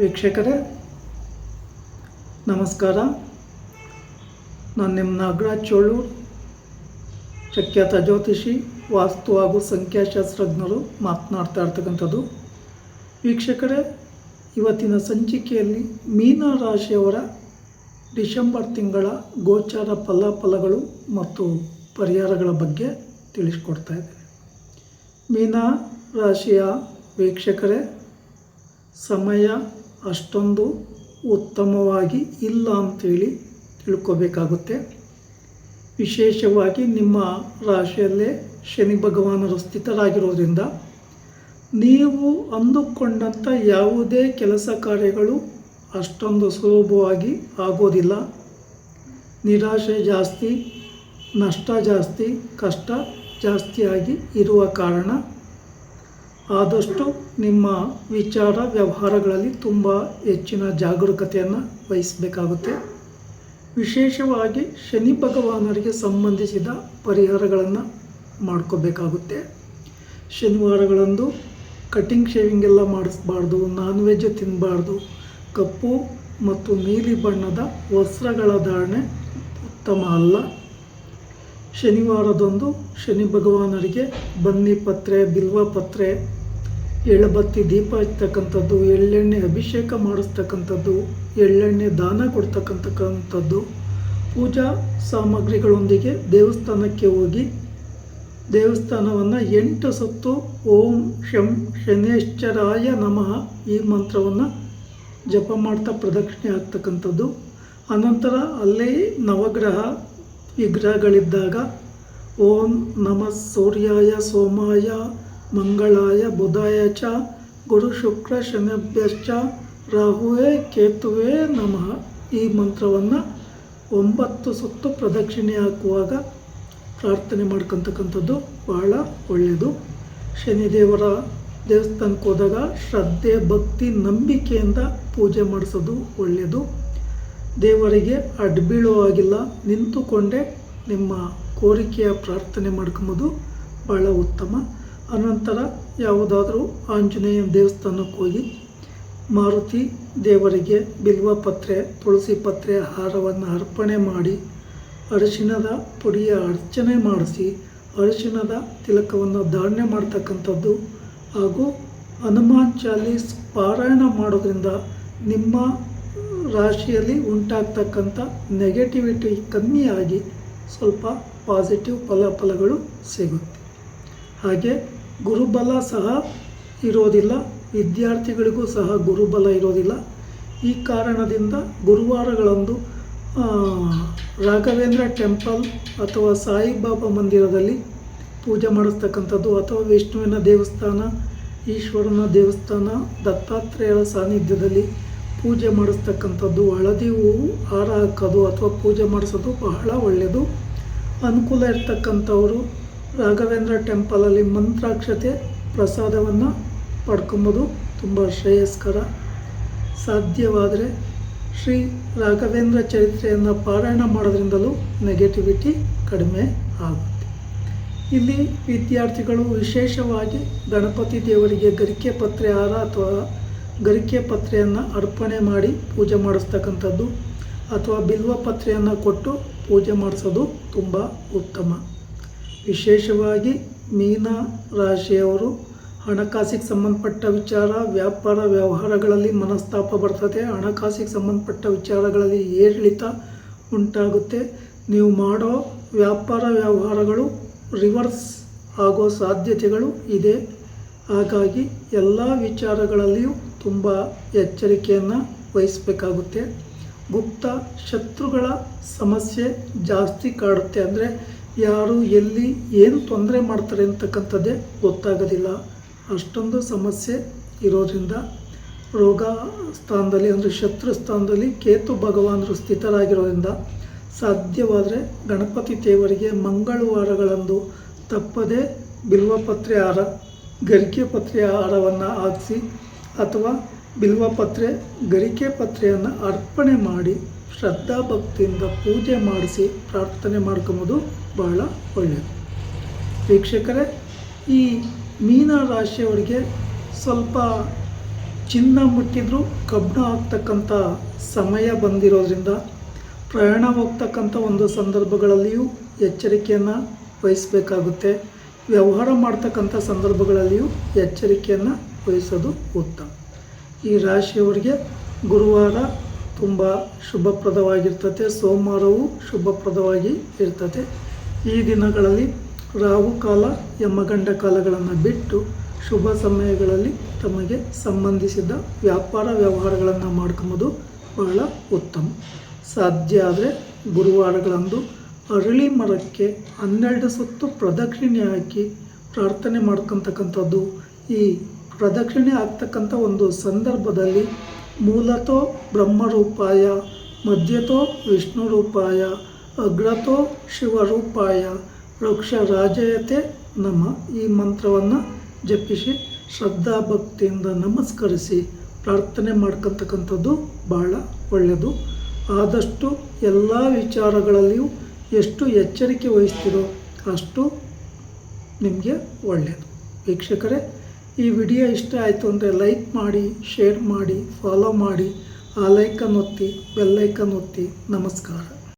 ವೀಕ್ಷಕರೇ, ನಮಸ್ಕಾರ. ನಾನು ನಿಮ್ಮ ನಾಗರಾಜ್ ಚೋಳು, ಪ್ರಖ್ಯಾತ ಜ್ಯೋತಿಷಿ, ವಾಸ್ತು ಹಾಗೂ ಸಂಖ್ಯಾಶಾಸ್ತ್ರಜ್ಞರು ಮಾತನಾಡ್ತಾ ಇರ್ತಕ್ಕಂಥದ್ದು. ವೀಕ್ಷಕರೇ, ಇವತ್ತಿನ ಸಂಚಿಕೆಯಲ್ಲಿ ಮೀನ ರಾಶಿಯವರ ಡಿಸೆಂಬರ್ ತಿಂಗಳ ಗೋಚಾರ ಫಲಾಫಲಗಳು ಮತ್ತು ಪರಿಹಾರಗಳ ಬಗ್ಗೆ ತಿಳಿಸ್ಕೊಡ್ತಾ ಇದ್ದೇನೆ ಮೀನ ರಾಶಿಯ ವೀಕ್ಷಕರೇ, ಸಮಯ ಅಷ್ಟೊಂದು ಉತ್ತಮವಾಗಿ ಇಲ್ಲ ಅಂತೇಳಿ ತಿಳ್ಕೊಬೇಕಾಗುತ್ತೆ. ವಿಶೇಷವಾಗಿ ನಿಮ್ಮ ರಾಶಿಯಲ್ಲೇ ಶನಿ ಭಗವಾನರು ಸ್ಥಿತರಾಗಿರೋದ್ರಿಂದ ನೀವು ಅಂದುಕೊಂಡಂಥ ಯಾವುದೇ ಕೆಲಸ ಕಾರ್ಯಗಳು ಅಷ್ಟೊಂದು ಸುಲಭವಾಗಿ ಆಗೋದಿಲ್ಲ. ನಿರಾಶೆ ಜಾಸ್ತಿ, ನಷ್ಟ ಜಾಸ್ತಿ, ಕಷ್ಟ ಜಾಸ್ತಿಯಾಗಿ ಇರುವ ಕಾರಣ ಆದಷ್ಟು ನಿಮ್ಮ ವಿಚಾರ ವ್ಯವಹಾರಗಳಲ್ಲಿ ತುಂಬ ಹೆಚ್ಚಿನ ಜಾಗರೂಕತೆಯನ್ನು ವಹಿಸಬೇಕಾಗುತ್ತೆ. ವಿಶೇಷವಾಗಿ ಶನಿ ಭಗವಾನರಿಗೆ ಸಂಬಂಧಿಸಿದ ಪರಿಹಾರಗಳನ್ನು ಮಾಡ್ಕೋಬೇಕಾಗುತ್ತೆ. ಶನಿವಾರಗಳಂದು ಕಟಿಂಗ್ ಶೇವಿಂಗ್ ಎಲ್ಲ ಮಾಡಿಸ್ಬಾರ್ದು ನಾನ್ ವೆಜ್ ತಿನ್ನಬಾರ್ದು ಕಪ್ಪು ಮತ್ತು ನೀಲಿ ಬಣ್ಣದ ವಸ್ತ್ರಗಳ ಧಾರಣೆ ಉತ್ತಮ ಅಲ್ಲ. ಶನಿವಾರದಂದು ಶನಿ ಭಗವಾನರಿಗೆ ಬನ್ನಿ ಪತ್ರೆ, ಬಿಲ್ವ ಪತ್ರೆ ಎಳ್ಳಬತ್ತಿ ದೀಪ ಹಚ್ತಕ್ಕಂಥದ್ದು ಎಳ್ಳೆಣ್ಣೆ ಅಭಿಷೇಕ ಮಾಡಿಸ್ತಕ್ಕಂಥದ್ದು, ಎಳ್ಳೆಣ್ಣೆ ದಾನ ಕೊಡ್ತಕ್ಕಂಥಕ್ಕಂಥದ್ದು. ಪೂಜಾ ಸಾಮಗ್ರಿಗಳೊಂದಿಗೆ ದೇವಸ್ಥಾನಕ್ಕೆ ಹೋಗಿ ದೇವಸ್ಥಾನವನ್ನು ಎಂಟು ಸುತ್ತು ಓಂ ಶಂ ಶನೇಶ್ವರಾಯ ನಮಃ ಈ ಮಂತ್ರವನ್ನು ಜಪ ಮಾಡ್ತಾ ಪ್ರದಕ್ಷಿಣೆ ಆಗ್ತಕ್ಕಂಥದ್ದು. ಅನಂತರ ಅಲ್ಲೇ ನವಗ್ರಹ ವಿಗ್ರಹಗಳಿದ್ದಾಗ ಓಂ ನಮಃ ಸೂರ್ಯಾಯ ಸೋಮಾಯ ಮಂಗಳಾಯ ಬುಧಾಯ ಚ, ಗುರು ಶುಕ್ರ ಶನಿಭ್ಯಶ್ಚ, ರಾಹುವೇ ಕೇತುವೆ ನಮಃ. ಈ ಮಂತ್ರವನ್ನು ಒಂಬತ್ತು ಸುತ್ತು ಪ್ರದಕ್ಷಿಣೆ ಹಾಕುವಾಗ ಪ್ರಾರ್ಥನೆ ಮಾಡ್ಕೊತಕ್ಕಂಥದ್ದು ಬಹಳ ಒಳ್ಳೆಯದು. ಶನಿದೇವರ ದೇವಸ್ಥಾನಕ್ಕೆ ಹೋದಾಗ ಶ್ರದ್ಧೆ, ಭಕ್ತಿ, ನಂಬಿಕೆಯಿಂದ ಪೂಜೆ ಮಾಡಿಸೋದು ಒಳ್ಳೆಯದು. ದೇವರಿಗೆ ಅಡ್ಬೀಳೋ ಆಗಿಲ್ಲ ನಿಂತುಕೊಂಡೇ ನಿಮ್ಮ ಕೋರಿಕೆಯ ಪ್ರಾರ್ಥನೆ ಮಾಡ್ಕೊಂಬೋದು ಭಾಳ ಉತ್ತಮ. ಅನಂತರ ಯಾವುದಾದರೂ ಆಂಜನೇಯ ದೇವಸ್ಥಾನಕ್ಕೆ ಹೋಗಿ ಮಾರುತಿ ದೇವರಿಗೆ ಬಿಲ್ವ ಪತ್ರೆ, ತುಳಸಿ ಪತ್ರೆ, ಹಾರವನ್ನು ಅರ್ಪಣೆ ಮಾಡಿ ಅರಿಶಿಣದ ಪುಡಿಯ ಅರ್ಚನೆ ಮಾಡಿಸಿ ಅರಿಶಿಣದ ತಿಲಕವನ್ನು ಧಾರಣೆ ಮಾಡ್ತಕ್ಕಂಥದ್ದು ಹಾಗೂ ಹನುಮಾನ್ ಚಾಲೀಸ್ ಪಾರಾಯಣ ಮಾಡೋದ್ರಿಂದ ನಿಮ್ಮ ರಾಶಿಯಲ್ಲಿ ಉಂಟಾಗ್ತಕ್ಕಂಥ ನೆಗೆಟಿವಿಟಿ ಕಮ್ಮಿಯಾಗಿ ಸ್ವಲ್ಪ ಪಾಸಿಟಿವ್ ಫಲಫಲಗಳು ಸಿಗುತ್ತೆ. ಹಾಗೆ ಗುರುಬಲ ಸಹ ಇರೋದಿಲ್ಲ, ವಿದ್ಯಾರ್ಥಿಗಳಿಗೂ ಸಹ ಗುರುಬಲ ಇರೋದಿಲ್ಲ. ಈ ಕಾರಣದಿಂದ ಗುರುವಾರಗಳಂದು ರಾಘವೇಂದ್ರ ಟೆಂಪಲ್ ಅಥವಾ ಸಾಯಿಬಾಬಾ ಮಂದಿರದಲ್ಲಿ ಪೂಜೆ ಮಾಡಿಸ್ತಕ್ಕಂಥದ್ದು ಅಥವಾ ವಿಷ್ಣುವಿನ ದೇವಸ್ಥಾನ, ಈಶ್ವರನ ದೇವಸ್ಥಾನ ದತ್ತಾತ್ರೇಯರ ಸಾನ್ನಿಧ್ಯದಲ್ಲಿ ಪೂಜೆ ಮಾಡಿಸ್ತಕ್ಕಂಥದ್ದು ಹಳದಿ ಹೂವು ಹಾರ ಹಾಕೋದು ಅಥವಾ ಪೂಜೆ ಮಾಡಿಸೋದು ಬಹಳ ಒಳ್ಳೆಯದು. ಅನುಕೂಲ ಇರ್ತಕ್ಕಂಥವರು ರಾಘವೇಂದ್ರ ಟೆಂಪಲಲ್ಲಿ ಮಂತ್ರಾಕ್ಷತೆ ಪ್ರಸಾದವನ್ನು ಪಡ್ಕೊಬೋದು. ತುಂಬ ಶ್ರೇಯಸ್ಕರ. ಸಾಧ್ಯವಾದರೆ ಶ್ರೀ ರಾಘವೇಂದ್ರ ಚರಿತ್ರೆಯನ್ನು ಪಾರಾಯಣ ಮಾಡೋದ್ರಿಂದಲೂ ನೆಗೆಟಿವಿಟಿ ಕಡಿಮೆ ಆಗುತ್ತೆ. ಇಲ್ಲಿ ವಿದ್ಯಾರ್ಥಿಗಳು ವಿಶೇಷವಾಗಿ ಗಣಪತಿ ದೇವರಿಗೆ ಗರಿಕೆ ಪತ್ರೆ ಹಾರ ಅಥವಾ ಗರಿಕೆ ಪತ್ರೆಯನ್ನು ಅರ್ಪಣೆ ಮಾಡಿ ಪೂಜೆ ಮಾಡಿಸ್ತಕ್ಕಂಥದ್ದು ಅಥವಾ ಬಿಲ್ವ ಪತ್ರೆಯನ್ನು ಕೊಟ್ಟು ಪೂಜೆ ಮಾಡಿಸೋದು ತುಂಬ ಉತ್ತಮ. ವಿಶೇಷವಾಗಿ ಮೀನ ರಾಶಿಯವರು ಹಣಕಾಸಿಗೆ ಸಂಬಂಧಪಟ್ಟ ವಿಚಾರ, ವ್ಯಾಪಾರ ವ್ಯವಹಾರಗಳಲ್ಲಿ ಮನಸ್ತಾಪ ಬರ್ತದೆ. ಹಣಕಾಸಿಗೆ ಸಂಬಂಧಪಟ್ಟ ವಿಚಾರಗಳಲ್ಲಿ ಏರಿಳಿತ ಉಂಟಾಗುತ್ತೆ. ನೀವು ಮಾಡೋ ವ್ಯಾಪಾರ ವ್ಯವಹಾರಗಳು ರಿವರ್ಸ್ ಆಗೋ ಸಾಧ್ಯತೆಗಳು ಇದೆ. ಹಾಗಾಗಿ ಎಲ್ಲ ವಿಚಾರಗಳಲ್ಲಿಯೂ ತುಂಬ ಎಚ್ಚರಿಕೆಯನ್ನು ವಹಿಸಬೇಕಾಗುತ್ತೆ. ಗುಪ್ತ ಶತ್ರುಗಳ ಸಮಸ್ಯೆ ಜಾಸ್ತಿ ಕಾಡುತ್ತೆ. ಅಂದರೆ ಯಾರು ಎಲ್ಲಿ ಏನು ತೊಂದರೆ ಮಾಡ್ತಾರೆ ಅಂತಕ್ಕಂಥದ್ದೇ ಗೊತ್ತಾಗೋದಿಲ್ಲ. ಅಷ್ಟೊಂದು ಸಮಸ್ಯೆ ಇರೋದ್ರಿಂದ ರೋಗ ಸ್ಥಾನದಲ್ಲಿ ಅಂದರೆ ಶತ್ರು ಸ್ಥಾನದಲ್ಲಿ ಕೇತು ಭಗವಾನರು ಸ್ಥಿತರಾಗಿರೋದ್ರಿಂದ ಸಾಧ್ಯವಾದರೆ ಗಣಪತಿ ದೇವರಿಗೆ ಮಂಗಳವಾರಗಳಂದು ತಪ್ಪದೆ ಬಿಲ್ವಪತ್ರೆ ಹಾರ, ಗರಿಕೆ ಪತ್ರೆಯ ಹಾರವನ್ನು ಹಾಕಿಸಿ ಅಥವಾ ಬಿಲ್ವಪತ್ರೆ, ಗರಿಕೆ ಪತ್ರೆಯನ್ನು ಅರ್ಪಣೆ ಮಾಡಿ ಶ್ರದ್ಧಾಭಕ್ತಿಯಿಂದ ಪೂಜೆ ಮಾಡಿಸಿ ಪ್ರಾರ್ಥನೆ ಮಾಡ್ಕೊಂಬೋದು. ಬಹಳ ಒಳ್ಳೆಯದು. ವೀಕ್ಷಕರೇ, ಈ ಮೀನ ರಾಶಿಯವರಿಗೆ ಸ್ವಲ್ಪ ಚಿನ್ನ ಮುಟ್ಟಿದ್ರು, ಕಬ್ಬಣ ಆಗ್ತಕ್ಕಂಥ ಸಮಯ ಬಂದಿರೋದ್ರಿಂದ ಪ್ರಯಾಣ ಹೋಗ್ತಕ್ಕಂಥ ಒಂದು ಸಂದರ್ಭಗಳಲ್ಲಿಯೂ ಎಚ್ಚರಿಕೆಯನ್ನು ವಹಿಸಬೇಕಾಗುತ್ತೆ. ವ್ಯವಹಾರ ಮಾಡ್ತಕ್ಕಂಥ ಸಂದರ್ಭಗಳಲ್ಲಿಯೂ ಎಚ್ಚರಿಕೆಯನ್ನು ವಹಿಸೋದು ಉತ್ತಮ. ಈ ರಾಶಿಯವರಿಗೆ ಗುರುವಾರ ತುಂಬ ಶುಭಪ್ರದವಾಗಿರ್ತದೆ, ಸೋಮವಾರವೂ ಶುಭಪ್ರದವಾಗಿ ಇರ್ತದೆ. ಈ ದಿನಗಳಲ್ಲಿ ರಾಹುಕಾಲ ಯಮಗಂಡ ಕಾಲಗಳನ್ನು ಬಿಟ್ಟು ಶುಭ ಸಮಯಗಳಲ್ಲಿ ತಮಗೆ ಸಂಬಂಧಿಸಿದ ವ್ಯಾಪಾರ ವ್ಯವಹಾರಗಳನ್ನು ಮಾಡ್ಕೊಂಬೋದು ಬಹಳ ಉತ್ತಮ. ಸಾಧ್ಯ ಆದರೆ ಗುರುವಾರಗಳಂದು ಅರಳಿ ಮರಕ್ಕೆ ಹನ್ನೆರಡು ಸುತ್ತು ಪ್ರದಕ್ಷಿಣೆ ಹಾಕಿ ಪ್ರಾರ್ಥನೆ ಮಾಡ್ಕೊತಕ್ಕಂಥದ್ದು. ಈ ಪ್ರದಕ್ಷಿಣೆ ಆಗ್ತಕ್ಕಂಥ ಒಂದು ಸಂದರ್ಭದಲ್ಲಿ ಮೂಲತೋ ಬ್ರಹ್ಮರೂಪಾಯ, ಮಧ್ಯತೋ ವಿಷ್ಣು ರೂಪಾಯ ಅಗ್ರತೋ ಶಿವರೂಪಾಯ ವೃಕ್ಷ ರಾಜಯತೆ ನಮ ಈ ಮಂತ್ರವನ್ನು ಜಪಿಸಿ ಶ್ರದ್ಧಾಭಕ್ತಿಯಿಂದ ನಮಸ್ಕರಿಸಿ ಪ್ರಾರ್ಥನೆ ಮಾಡ್ಕೊತಕ್ಕಂಥದ್ದು ಭಾಳ ಒಳ್ಳೆಯದು. ಆದಷ್ಟು ಎಲ್ಲ ವಿಚಾರಗಳಲ್ಲಿಯೂ ಎಷ್ಟು ಎಚ್ಚರಿಕೆ ವಹಿಸ್ತೀರೋ ಅಷ್ಟು ನಿಮಗೆ ಒಳ್ಳೆಯದು. ವೀಕ್ಷಕರೇ, ಈ ವಿಡಿಯೋ ಇಷ್ಟ ಆಯಿತು ಅಂದರೆ ಲೈಕ್ ಮಾಡಿ, ಶೇರ್ ಮಾಡಿ, ಫಾಲೋ ಮಾಡಿ, ಆ ಲೈಕನ್ ಒತ್ತಿ ಬೆಲ್ಲೈಕನ್ ಒತ್ತಿ. ನಮಸ್ಕಾರ.